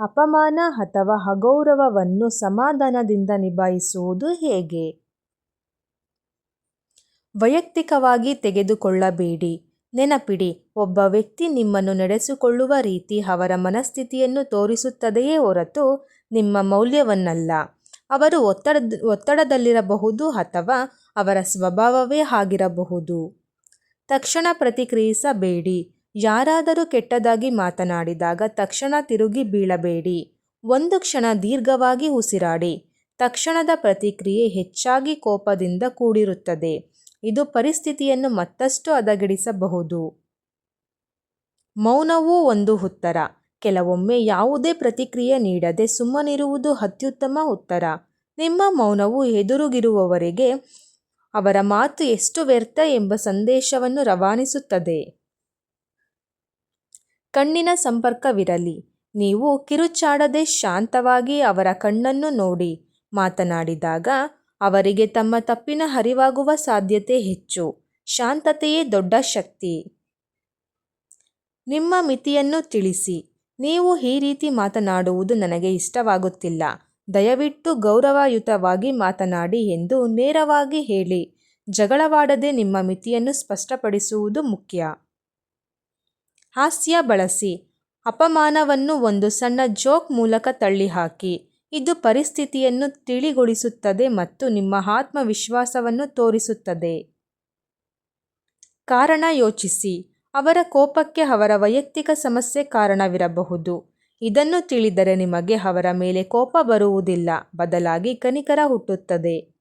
ಅಪಮಾನ ಅಥವಾ ಅಗೌರವವನ್ನು ಸಮಾಧಾನದಿಂದ ನಿಭಾಯಿಸುವುದು ಹೇಗೆ? ವೈಯಕ್ತಿಕವಾಗಿ ತೆಗೆದುಕೊಳ್ಳಬೇಡಿ. ನೆನಪಿಡಿ, ಒಬ್ಬ ವ್ಯಕ್ತಿ ನಿಮ್ಮನ್ನು ನಡೆಸಿಕೊಳ್ಳುವ ರೀತಿ ಅವರ ಮನಸ್ಥಿತಿಯನ್ನು ತೋರಿಸುತ್ತದೆಯೇ ಹೊರತು ನಿಮ್ಮ ಮೌಲ್ಯವನ್ನಲ್ಲ. ಅವರು ಒತ್ತಡ, ಒತ್ತಡದಲ್ಲಿರಬಹುದು ಅಥವಾ ಅವರ ಸ್ವಭಾವವೇ ಆಗಿರಬಹುದು. ತಕ್ಷಣ ಪ್ರತಿಕ್ರಿಯಿಸಬೇಡಿ. ಯಾರಾದರೂ ಕೆಟ್ಟದಾಗಿ ಮಾತನಾಡಿದಾಗ ತಕ್ಷಣ ತಿರುಗಿ ಬೀಳಬೇಡಿ. ಒಂದು ಕ್ಷಣ ದೀರ್ಘವಾಗಿ ಉಸಿರಾಡಿ. ತಕ್ಷಣದ ಪ್ರತಿಕ್ರಿಯೆ ಹೆಚ್ಚಾಗಿ ಕೋಪದಿಂದ ಕೂಡಿರುತ್ತದೆ. ಇದು ಪರಿಸ್ಥಿತಿಯನ್ನು ಮತ್ತಷ್ಟು ಹದಗೆಡಿಸಬಹುದು. ಮೌನವೂ ಒಂದು ಉತ್ತರ. ಕೆಲವೊಮ್ಮೆ ಯಾವುದೇ ಪ್ರತಿಕ್ರಿಯೆ ನೀಡದೆ ಸುಮ್ಮನಿರುವುದು ಅತ್ಯುತ್ತಮ ಉತ್ತರ. ನಿಮ್ಮ ಮೌನವು ಎದುರುಗಿರುವವರಿಗೆ ಅವರ ಮಾತು ಎಷ್ಟು ವ್ಯರ್ಥ ಎಂಬ ಸಂದೇಶವನ್ನು ರವಾನಿಸುತ್ತದೆ. ಕಣ್ಣಿನ ಸಂಪರ್ಕವಿರಲಿ. ನೀವು ಕಿರುಚಾಡದೆ ಶಾಂತವಾಗಿ ಅವರ ಕಣ್ಣನ್ನು ನೋಡಿ ಮಾತನಾಡಿದಾಗ ಅವರಿಗೆ ತಮ್ಮ ತಪ್ಪಿನ ಅರಿವಾಗುವ ಸಾಧ್ಯತೆ ಹೆಚ್ಚು. ಶಾಂತತೆಯೇ ದೊಡ್ಡ ಶಕ್ತಿ. ನಿಮ್ಮ ಮಿತಿಯನ್ನು ತಿಳಿಸಿ. ನೀವು ಈ ರೀತಿ ಮಾತನಾಡುವುದು ನನಗೆ ಇಷ್ಟವಾಗುತ್ತಿಲ್ಲ. ದಯವಿಟ್ಟು ಗೌರವಯುತವಾಗಿ ಮಾತನಾಡಿ ಎಂದು ನೇರವಾಗಿ ಹೇಳಿ. ಜಗಳವಾಡದೆ ನಿಮ್ಮ ಮಿತಿಯನ್ನು ಸ್ಪಷ್ಟಪಡಿಸುವುದು ಮುಖ್ಯ. ಹಾಸ್ಯ ಬಳಸಿ. ಅಪಮಾನವನ್ನು ಒಂದು ಸಣ್ಣ ಜೋಕ್ ಮೂಲಕ ತಳ್ಳಿಹಾಕಿ. ಇದು ಪರಿಸ್ಥಿತಿಯನ್ನು ತಿಳಿಗೊಳಿಸುತ್ತದೆ ಮತ್ತು ನಿಮ್ಮ ಆತ್ಮವಿಶ್ವಾಸವನ್ನು ತೋರಿಸುತ್ತದೆ. ಕಾರಣ ಯೋಚಿಸಿ. ಅವರ ಕೋಪಕ್ಕೆ ಅವರ ವೈಯಕ್ತಿಕ ಸಮಸ್ಯೆ ಕಾರಣವಿರಬಹುದು. ಇದನ್ನು ತಿಳಿದರೆ ನಿಮಗೆ ಅವರ ಮೇಲೆ ಕೋಪ ಬರುವುದಿಲ್ಲ. ಬದಲಾಗಿ ಕನಿಕರ ಹುಟ್ಟುತ್ತದೆ.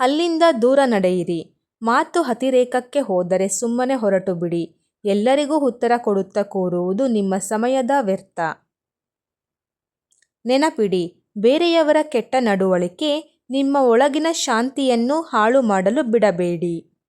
ಅಲ್ಲಿಂದ ದೂರ ನಡೆಯಿರಿ. ಮಾತು ಅತಿರೇಕಕ್ಕೆ ಹೋದರೆ ಸುಮ್ಮನೆ ಹೊರಟು ಬಿಡಿ ಎಲ್ಲರಿಗೂ ಉತ್ತರ ಕೊಡುತ್ತಾ ಕೋರುವುದು ನಿಮ್ಮ ಸಮಯದ ವ್ಯರ್ಥ. ನೆನಪಿಡಿ, ಬೇರೆಯವರ ಕೆಟ್ಟ ನಡವಳಿಕೆ ನಿಮ್ಮ ಒಳಗಿನ ಶಾಂತಿಯನ್ನು ಹಾಳು ಮಾಡಲು ಬಿಡಬೇಡಿ.